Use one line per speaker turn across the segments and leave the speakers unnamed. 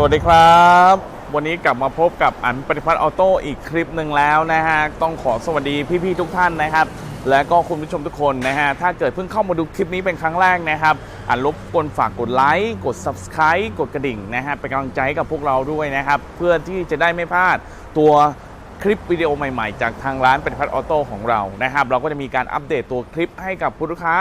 สวัสดีครับ วันนี้กลับมาพบกับอันปฏิพัฒน์ออโต้อีกคลิปหนึ่งแล้วนะฮะ ต้องขอสวัสดีพี่ๆทุกท่านนะครับ และก็คุณผู้ชมทุกคนนะฮะ ถ้าเกิดเพิ่งเข้ามาดูคลิปนี้เป็นครั้งแรกนะครับ อันรบกวนฝากกดไลค์ กด Subscribe กดกระดิ่งนะฮะ เป็นกำลังใจกับพวกเราด้วยนะครับ เพื่อที่จะได้ไม่พลาดตัวคลิปวิดีโอใหม่ๆ จากทางร้านปฏิพัฒน์ออโต้ของเรานะครับ เราก็จะมีการอัปเดตตัวคลิปให้กับผู้ลูกค้า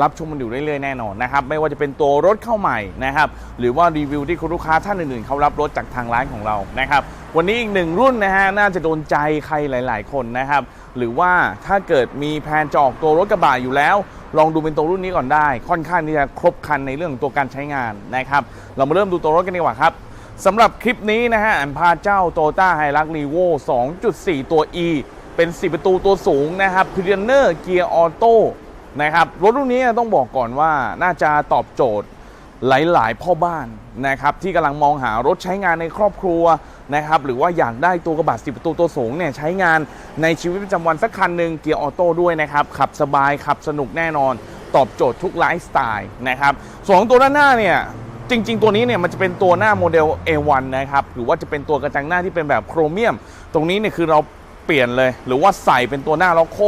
รับชมมันอยู่เรื่อยๆแน่นอนนะครับไม่ว่าจะเป็นตัวรถเข้าใหม่นะครับหรือว่ารีวิวที่คุณลูกค้าท่านอื่นๆเขารับรถจากทางร้านของเรานะครับวันนี้อีกหนึ่งรุ่นนะฮะน่าจะโดนใจใครหลาย ๆ คนนะครับหรือว่าถ้าเกิดมีแผนจอกตัวรถกระบะอยู่แล้ว ลองดูเป็นตัวรุ่นนี้ก่อนได้ ค่อนข้างที่จะครบครันในเรื่องของตัวการใช้งานนะครับเรามาเริ่มดูตัวรถกันดีกว่าครับสำหรับคลิปนี้นะฮะอันพาเจ้า t o y ต้าไฮรักรีโว2.4 ตัว E เป็น 4 ประตูตัวสูงนะครับพ i เนอร์เกียร์ออโต้ นะครับรถรุ่นนี้ต้องบอกก่อนว่าน่าจะตอบโจทย์หลาย ๆ พ่อบ้านนะครับที่กำลังมองหารถใช้งานในครอบครัวนะครับหรือว่าอยากได้ตัวกระบะ10ประตูตัวสูงเนี่ยใช้งานในชีวิตประจำวันสักคันหนึ่งเกียร์ออโต้ด้วยนะครับขับสบายขับสนุกแน่นอน ตอบโจทย์ทุกไลฟ์สไตล์นะครับส่วนของตัวด้านหน้าเนี่ยจริง ๆ ตัวนี้เนี่ยมันจะเป็นตัวหน้าโมเดล A1 นะครับหรือว่าจะเป็นตัวกระจังหน้าที่เป็นแบบโครเมียม ตรงนี้เนี่ยคือเราเปลี่ยนเลย หรือว่าใส่เป็นตัวหน้าล็อกโค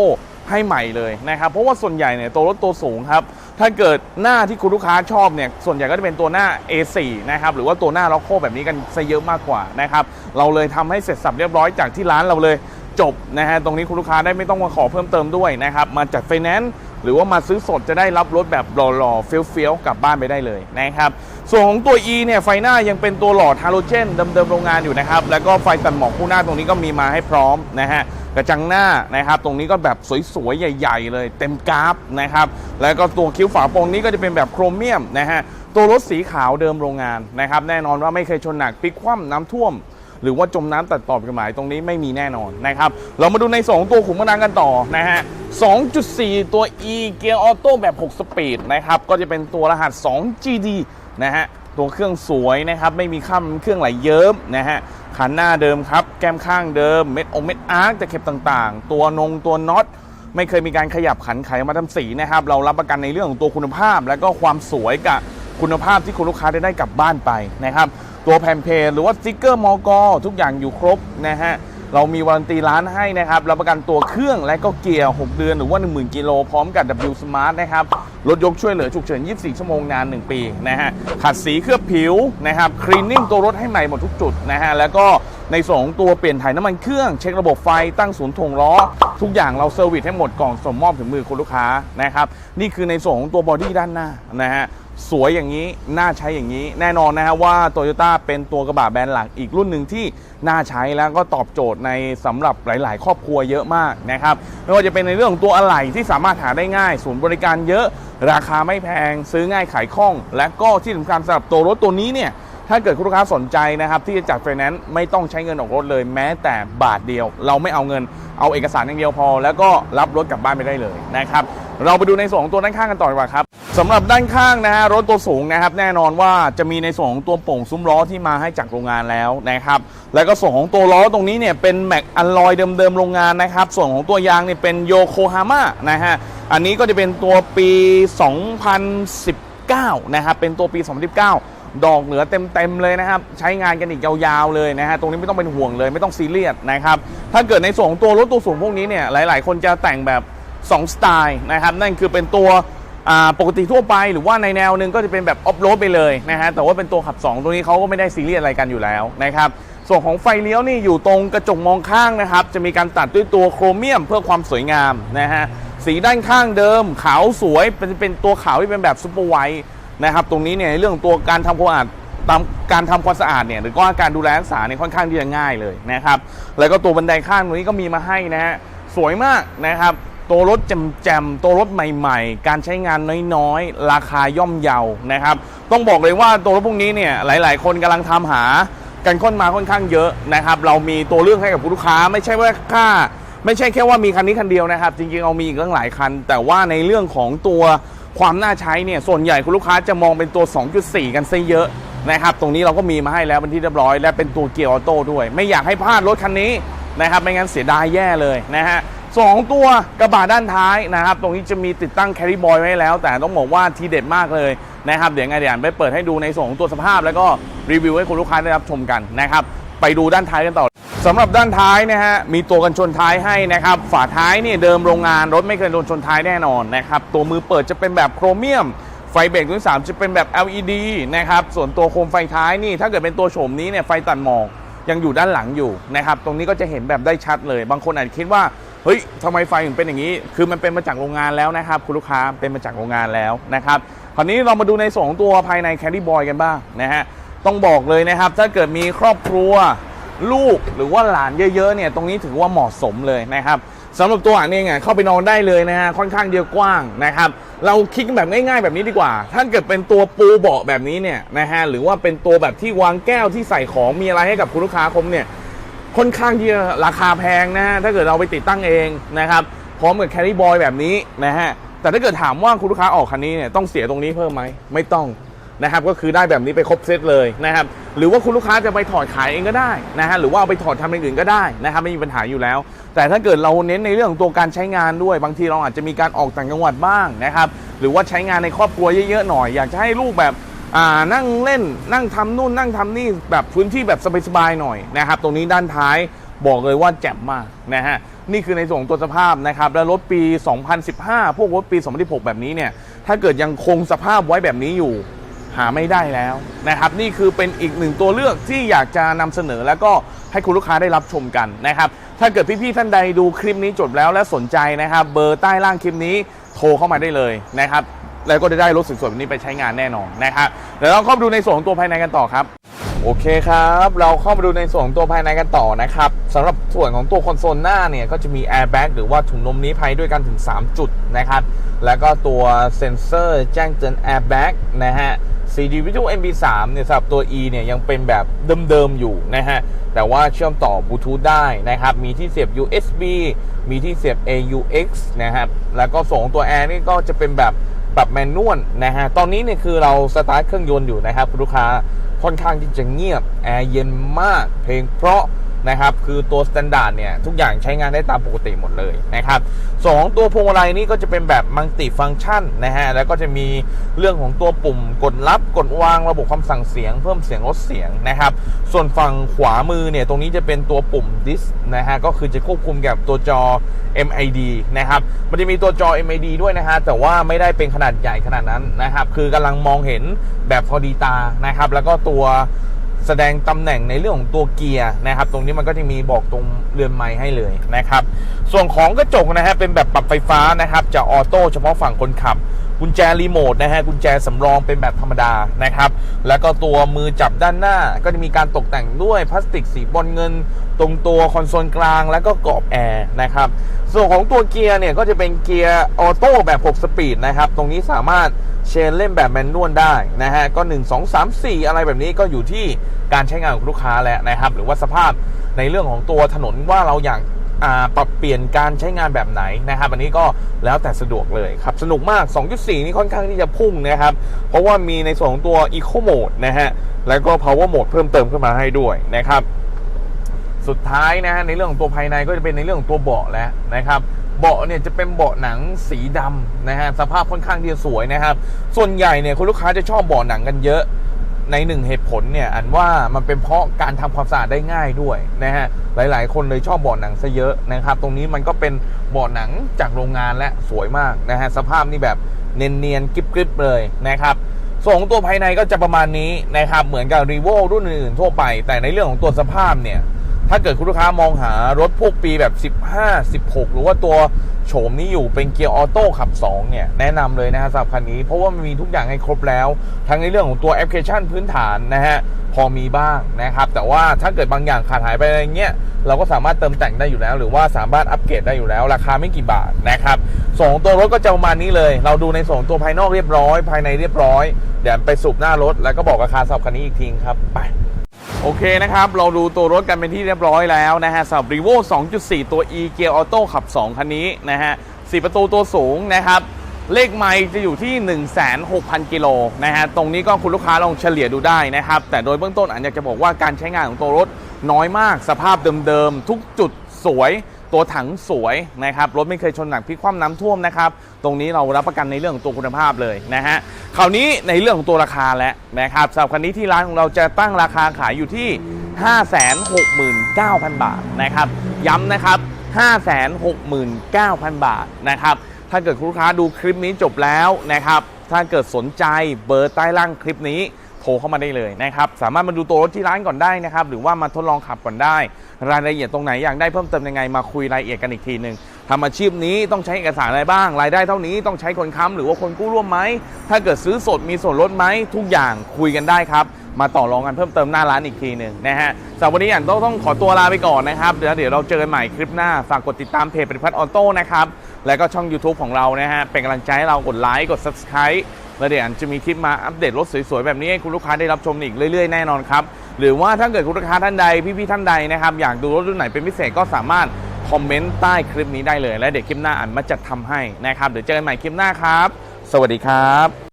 ให้ใหม่เลยนะครับ เพราะว่าส่วนใหญ่เนี่ยตัวรถตัวสูงครับ ถ้าเกิดหน้าที่คุณลูกค้าชอบเนี่ย ส่วนใหญ่ก็จะเป็นตัวหน้า A4 นะครับ หรือว่าตัวหน้าล็อกโคแบบนี้กันซะเยอะมากกว่านะครับ เราเลยทำให้เสร็จสับเรียบร้อยจากที่ร้านเราเลยจบนะฮะ ตรงนี้คุณลูกค้าได้ไม่ต้องมาขอเพิ่มเติมด้วยนะครับ มาจัดไฟแนนซ์หรือว่ามาซื้อสดจะได้รับรถแบบหล่อๆเฟี้ยวๆกลับบ้านไปได้เลยนะครับ ส่วนของตัว E เนี่ยไฟหน้ายังเป็นตัวหลอดฮาโลเจนเดิมๆโรงงานอยู่นะครับ แล้วก็ไฟตัดหมอกคู่หน้าตรงนี้ก็มีมาให้พร้อมนะฮะ กระจังหน้านะครับ ตรงนี้ก็แบบสวยๆ ใหญ่ ๆ เลย เต็มกราฟนะครับ แล้วก็ตัวคิ้วฝาโปรงนี้ก็จะเป็นแบบโครเมียมนะฮะ ตัวรถสีขาวเดิมโรงงานนะครับ แน่นอนว่าไม่เคยชนหนักพลิกคว่ำน้ำท่วม หรือว่าจมน้ำตัดต่อผิดกฎหมายตรงนี้ไม่มีแน่นอนนะครับ เรามาดูใน 2 ตัวขุมกำลังกันต่อนะฮะ 2.4 ตัว E เกียร์ออโต้แบบ 6 สปีดนะครับ ก็จะเป็นตัวรหัส 2GD นะฮะ ตัวเครื่องสวยนะครับ ไม่มีข้ามเครื่องไหลเยิ้มนะฮะคันหน้าเดิมครับ แก้มข้างเดิม เม็ดองเม็ดอาร์คตะเข็บต่างๆ ตัวนงตัวน็อตไม่เคยมีการขยับขันไขมาทำสีนะครับ เรารับประกันในเรื่องของตัวคุณภาพ และก็ความสวยกับคุณภาพที่คุณลูกค้าได้ได้กลับบ้านไปนะครับ ตัวแผ่นเพจหรือว่าสติ๊กเกอร์มอกทุกอย่างอยู่ครบนะฮะเรามีวารันตีร้านให้นะครับรับประกันตัวเครื่องและก็เกียร์ 6 เดือนหรือว่า 10,000 กิโลพร้อมกับ W Smart นะครับ รถยกช่วยเหลือฉุกเฉิน 24 ชั่วโมงนาน 1 ปีนะฮะขัดสีเคลือบผิวนะครับคลีนนิ่งตัวรถให้ใหม่หมดทุกจุดนะฮะแล้วก็ในส่วนของตัวเปลี่ยนถ่ายน้ำมันเครื่อง เช็คระบบไฟตั้งศูนย์ถ่วงล้อ ทุกอย่างเราเซอร์วิสให้หมดกล่องส่งมอบถึงมือคุณลูกค้านะครับนี่คือในส่วนของตัวบอดี้ด้านหน้านะฮะ สวยอย่างนี้ น่าใช้อย่างนี้ แน่นอนนะฮะว่าโตโยต้าเป็นตัวกระบะแบรนด์หลักอีกรุ่นหนึ่งที่น่าใช้แล้วก็ตอบโจทย์ในสำหรับหลาย ๆ ครอบครัวเยอะมากนะครับไม่ว่าจะเป็นในเรื่องของตัวอะไหล่ที่สามารถหาได้ง่ายศูนย์บริการเยอะ ราคาไม่แพง ซื้อง่ายขายคล่อง และก็ที่สำคัญสำหรับตัวรถตัวนี้เนี่ยถ้าเกิดคุณลูกค้าสนใจนะครับ ที่จะจัดไฟแนนซ์ไม่ต้องใช้เงินออกรถเลยแม้แต่บาทเดียว เราไม่เอาเงินเอาเอกสารอย่างเดียวพอ แล้วก็รับรถกลับบ้านไปได้เลยนะครับเราไปดูในส่วนของตัวด้านข้างกันต่อดีกว่าครับ สำหรับด้านข้างนะฮะรถตัวสูงนะครับแน่นอนว่าจะมีในส่วนของตัวโป่งซุ้มล้อที่มาให้จากโรงงานแล้วนะครับแล้วก็ส่วนของตัวล้อตรงนี้เนี่ยเป็นแม็กอัลลอยเดิมๆโรงงานนะครับส่วนของตัวยางเนี่ยเป็นโยโกฮาม่านะฮะอันนี้ก็จะเป็นตัวปี 2019 นะครับเป็นตัวปี 2019 ดอกเหนือเต็มๆเลยนะครับใช้งานกันอีกยาวๆเลยนะฮะตรงนี้ไม่ต้องเป็นห่วงเลยไม่ต้องซีเรียสนะครับถ้าเกิดในส่วนของตัวรถตัวสูงพวกนี้เนี่ยหลาย ๆ คนจะแต่งแบบ2สไตล์นะครับนั่นคือเป็นตัว ปกติทั่วไปหรือว่าในแนวหนึ่งก็จะเป็นแบบออฟโรดไปเลยนะฮะแต่ว่าเป็นตัวขับ 2 ตัวนี้เขาก็ไม่ได้ซีเรียสอะไรกันอยู่แล้วนะครับส่วนของไฟเลี้ยวนี่อยู่ตรงกระจกมองข้างนะครับ จะมีการตัดด้วยตัวโครเมียมเพื่อความสวยงามนะฮะสีด้านข้างเดิม ขาวสวยเป็นเป็นตัวขาวที่เป็นแบบซุปเปอร์ไวท์นะครับตรงนี้เนี่ยเรื่องตัวการทำความสะอาดตามการทำความสะอาดเนี่ยหรือก็การดูแลรักษาเนี่ยค่อนข้างที่จะง่ายเลยนะครับแล้วก็ตัวบันไดข้างตรงนี้ก็มีมาให้นะฮะสวยมากนะครับ ตัวรถแจมๆตัวรถใหม่ๆ การใช้งานน้อยๆ ราคาย่อมเยานะครับ ต้องบอกเลยว่าตัวรถพวกนี้เนี่ยหลาย ๆ คนกำลังทำหากันค้นมาค่อนข้างเยอะนะครับ เรามีตัวเลือกให้กับผู้ลูกค้าไม่ใช่ว่าค่า ไม่ใช่แค่ว่ามีคันนี้คันเดียวนะครับ จริงๆ เอามีอีกตั้งหลายคัน แต่ว่าในเรื่องของตัวความน่าใช้เนี่ยส่วนใหญ่คุณลูกค้าจะมองเป็นตัว 2.4 กันซะเยอะนะครับ ตรงนี้เราก็มีมาให้แล้วเป็นที่เรียบร้อย และเป็นตัวเกียร์ออโต้ด้วย ไม่อยากให้พลาดรถคันนี้นะครับ ไม่งั้นเสียดายแย่เลยนะฮะ สองตัวกระบะด้านท้ายนะครับ ตรงนี้จะมีติดตั้งแคริบอยไว้แล้ว แต่ต้องบอกว่าทีเด็ดมากเลยนะครับ เดี๋ยวไงเดี๋ยวไปเปิดให้ดูในส่วนของตัวสภาพ แล้วก็รีวิวให้คุณลูกค้าได้รับชมกันนะครับ ไปดูด้านท้ายกันต่อสำหรับด้านท้ายนะฮะมีตัวกันชนท้ายให้นะครับ ฝาท้ายเนี่ยเดิมโรงงานรถไม่เคยโดนชนท้ายแน่นอนนะครับตัวมือเปิดจะเป็นแบบโครเมียมไฟเบรกตัวที่สามจะเป็นแบบ LED นะครับ ส่วนตัวโคมไฟท้ายนี่ ถ้าเกิดเป็นตัวโฉมนี้เนี่ย ไฟตัดหมอกยังอยู่ด้านหลังอยู่นะครับ ตรงนี้ก็จะเห็นแบบได้ชัดเลย บางคนอาจจะคิดว่า เฮ้ยทำไมไฟถึงเป็นอย่างนี้ คือมันเป็นมาจากโรงงานแล้วนะครับ คุณลูกค้าเป็นมาจากโรงงานแล้วนะครับคราวนี้เรามาดูในส่วนของตัวภายในแคดดี้บอยกันบ้างนะฮะต้องบอกเลยนะครับ ถ้าเกิดมีครอบครัวลูกหรือว่าหลานเยอะๆเนี่ยตรงนี้ถือว่าเหมาะสมเลยนะครับสำหรับตัวอ่านเองอะเข้าไปนอนได้เลยนะฮะค่อนข้างเดียวกว้างนะครับ เราคิดแบบง่ายๆแบบนี้ดีกว่า ถ้าเกิดเป็นตัวปูเบาะแบบนี้เนี่ยนะฮะหรือว่าเป็นตัวแบบที่วางแก้วที่ใส่ของมีอะไรให้กับคุณลูกค้าคมเนี่ย ค่อนข้างที่จะราคาแพงนะฮะถ้าเกิดเราไปติดตั้งเองนะครับพร้อมกับแคริบอยแบบนี้นะฮะแต่ถ้าเกิดถามว่าคุณลูกค้าออกคันนี้เนี่ยต้องเสียตรงนี้เพิ่มไหมไม่ต้องนะครับก็คือได้แบบนี้ไปครบเซตเลยนะครับหรือว่าคุณลูกค้าจะไปถอดขายเองก็ได้นะฮะหรือว่าเอาไปถอดทำอย่างอื่นก็ได้นะครับไม่มีปัญหาอยู่แล้ว แต่ถ้าเกิดเราเน้นในเรื่องของตัวการใช้งานด้วย บางทีเราอาจจะมีการออกต่างจังหวัดบ้างนะครับหรือว่าใช้งานในครอบครัวเยอะๆหน่อย อยากจะให้ลูกแบบ อ่านั่งเล่นนั่งทำนู่นนั่งทำนี่แบบพื้นที่แบบสบายๆหน่อยนะครับ ตรงนี้ด้านท้ายบอกเลยว่าแจ่มมากนะฮะนี่คือในส่วนของตัวสภาพนะครับ แล้วรถปี 2015 พวกรถปี 2016 แบบนี้เนี่ย ถ้าเกิดยังคงสภาพไว้แบบนี้อยู่ หาไม่ได้แล้วนะครับ นี่คือเป็นอีกหนึ่งตัวเลือกที่อยากจะนำเสนอแล้วก็ให้คุณลูกค้าได้รับชมกันนะครับ ถ้าเกิดพี่ๆท่านใดดูคลิปนี้จบแล้วและสนใจนะครับ เบอร์ใต้ล่างคลิปนี้โทรเข้ามาได้เลยนะครับ แล้วก็จะได้รถสวยๆแบบนี้ไปใช้งานแน่นอนนะครับเดี๋ยวเราเข้ามาดูในส่วนของตัวภายในกันต่อครับโอเคครับ เราเข้ามาดูในส่วนของตัวภายในกันต่อนะครับสำหรับส่วนของตัวคอนโซลหน้าเนี่ยก็จะมีแอร์แบ็กหรือว่าถุงลมนิรภัยด้วยกันถึง 3 จุดนะครับ แล้วก็ตัวเซ็นเซอร์แจ้งเตือนแอร์แบ็กนะฮะ CD Visual MP3 เนี่ยสำหรับตัว E เนี่ยยังเป็นแบบเดิมๆอยู่นะฮะ แต่ว่าเชื่อมต่อบลูทูธได้นะครับ มีที่เสียบ USB มีที่เสียบ AUX นะครับ แล้วก็ส่งตัวแอร์นี่ก็จะเป็นแบบ ปรับแมนนวลนะฮะ ตอนนี้เนี่ยคือเราสตาร์ทเครื่องยนต์อยู่นะครับคุณลูกค้าค่อนข้างที่จะเงียบ แอร์เย็นมาก เพลงเพราะ นะครับ คือตัวสแตนดาร์ดเนี่ย ทุกอย่างใช้งานได้ตามปกติหมดเลยนะครับสองตัวพวงมาลัยนี่ก็จะเป็นแบบมัลติฟัง c t ชันนะฮะ แล้วก็จะมีเรื่องของตัวปุ่มกดรับกดวางระบบคำสั่งเสียง เพิ่มเสียงลดเสียงนะครับ ส่วนฝั่งขวามือเนี่ยตรงนี้จะเป็นตัวปุ่มดิสนะฮะก็คือจะควบคุมกับตัวจอ MID นะครับ มันจะมีตัวจอ MID ด้วยนะฮะ แต่ว่าไม่ได้เป็นขนาดใหญ่ขนาดนั้นนะครับ คือกำลังมองเห็นแบบพอดีตานะครับ แล้วก็ตัว แสดงตำแหน่งในเรื่องของตัวเกียร์นะครับ ตรงนี้มันก็จะมีบอกตรงเรือนไม้ให้เลยนะครับ ส่วนของกระจกนะฮะเป็นแบบปรับไฟฟ้านะครับ จะออโต้เฉพาะฝั่งคนขับกุญแจรีโมทนะฮะกุญแจสำรองเป็นแบบธรรมดานะครับ แล้วก็ตัวมือจับด้านหน้าก็จะมีการตกแต่งด้วยพลาสติกสีบอลเงิน ตรงตัวคอนโซลกลางแล้วก็กรอบแอร์นะครับ ส่วนของตัวเกียร์เนี่ยก็จะเป็นเกียร์ออโต้แบบ 6 สปีดนะครับ ตรงนี้สามารถเชนเล่นแบบแมนนวลได้นะฮะก็ 1 2 3 4 อะไรแบบนี้ก็อยู่ที่การใช้งานของลูกค้าแล้วนะครับ หรือว่าสภาพในเรื่องของตัวถนนว่าเราอยากอ่า ปรับเปลี่ยนการใช้งานแบบไหนนะครับ อันนี้ก็แล้วแต่สะดวกเลยครับ สนุกมาก 2.4 นี่ค่อนข้างที่จะพุ่งนะครับ เพราะว่ามีในส่วนของตัว Eco Mode นะฮะ แล้วก็ Power Mode เพิ่มเติมขึ้นมาให้ด้วยนะครับ สุดท้ายนะฮะในเรื่องของตัวภายในก็จะเป็นในเรื่องของตัวเบาะแล้วนะครับเบาะเนี่ยจะเป็นเบาะหนังสีดำนะฮะสภาพค่อนข้างที่จะสวยนะครับ ส่วนใหญ่เนี่ยคุณลูกค้าจะชอบเบาะหนังกันเยอะ ในหนึ่งเหตุผลเนี่ยอันว่ามันเป็นเพราะการทำความสะอาดได้ง่ายด้วยนะฮะหลาย ๆ คนเลยชอบบ่อหนังซะเยอะนะครับ ตรงนี้มันก็เป็นบ่อหนังจากโรงงานและสวยมากนะฮะสภาพนี่แบบเนียนๆกริบๆเลยนะครับส่วนของตัวภายในก็จะประมาณนี้นะครับเหมือนกับรีโวรุ่นอื่นๆทั่วไป แต่ในเรื่องของตัวสภาพเนี่ย ถ้าเกิดคุณลูกค้ามองหารถพวกปีแบบ 15 16 หรือว่าตัวโฉมนี้อยู่เป็นเกียร์ออโต้ขับ 2 เนี่ย แนะนำเลยนะฮะสำหรับคันนี้ เพราะว่ามันมีทุกอย่างให้ครบแล้ว ทั้งในเรื่องของตัวแอปพลิเคชันพื้นฐานนะฮะ พอมีบ้างนะครับ แต่ว่าถ้าเกิดบางอย่างขาดหายไปอะไรเงี้ยเราก็สามารถเติมแต่งได้อยู่แล้ว หรือว่าสามารถอัปเกรดได้อยู่แล้ว ราคาไม่กี่บาทนะครับสองตัวรถก็จะประมาณนี้เลย เราดูในสองตัวภายนอกเรียบร้อย ภายในเรียบร้อยเดี๋ยวไปสูบหน้ารถแล้วก็บอกราคาสำหรับคันนี้อีกทีครับไป โอเคนะครับ เราดูตัวรถกันเป็นที่เรียบร้อยแล้วนะฮะสำหรับ r e v o 2.4 ตัว e เกียร์ออโต้ขับ 2 คันนี้นะฮะ4ประตูตัวสูงนะครับ เลขไมล์จะอยู่ที่ 16,000 กิโลนะฮะ ตรงนี้ก็คุณลูกค้าลองเฉลี่ยดูได้นะครับ แต่โดยเบื้องต้นอันอยากจะบอกว่าการใช้งานของตัวรถน้อยมาก สภาพเดิมๆ ทุกจุดสวยตัวถังสวยนะครับรถไม่เคยชนหนักพลิกคว่ำน้ำท่วมนะครับตรงนี้เรารับประกันในเรื่องของตัวคุณภาพเลยนะฮะคราวนี้ในเรื่องของตัวราคาแล้วนะครับสำหรับคันนี้ที่ร้านของเราจะตั้งราคาขายอยู่ที่ 569,000 บาทนะครับย้ำนะครับ 569,000 บาทนะครับถ้าเกิดคุณลูกค้าดูคลิปนี้จบแล้วนะครับถ้าเกิดสนใจเบอร์ใต้ล่างคลิปนี้ โทรเข้ามาได้เลยนะครับ สามารถมาดูตัวรถที่ร้านก่อนได้นะครับ หรือว่ามาทดลองขับก่อนได้ รายละเอียดตรงไหนอยากได้เพิ่มเติมยังไงมาคุยรายละเอียดกันอีกทีหนึ่งทำอาชีพนี้ต้องใช้เอกสารอะไรบ้าง รายได้เท่านี้ต้องใช้คนค้ำหรือว่าคนกู้ร่วมไหม ถ้าเกิดซื้อสดมีส่วนลดไหมทุกอย่างคุยกันได้ครับ มาต่อรองกันเพิ่มเติมหน้าร้านอีกทีหนึ่งนะฮะสำหรับวันนี้อย่างต้องต้องขอตัวลาไปก่อนนะครับเดี๋ยวเดี๋ยวเราเจอกันใหม่คลิปหน้าฝากกดติดตามเพจปฏิพัฒน์ออโต้นะครับแล้วก็ช่อง YouTube ของเรานะฮะเป็นกำลังใจให้เรากดไลค์กด Subscribe แล้วเดี๋ยวจะมีคลิปมาอัปเดตรถสวยๆแบบนี้ให้คุณลูกค้าได้รับชมอีกเรื่อยๆแน่นอนครับหรือว่าถ้าเกิดคุณลูกค้าท่านใดพี่ๆท่านใดนะครับอยากดูรถรุ่นไหนเป็นพิเศษก็สามารถคอมเมนต์ใต้คลิปนี้ได้เลย และเดี๋ยวคลิปหน้าอันมาจัดทำให้นะครับเดี๋ยวเจอกันใหม่คลิปหน้าครับ สวัสดีครับ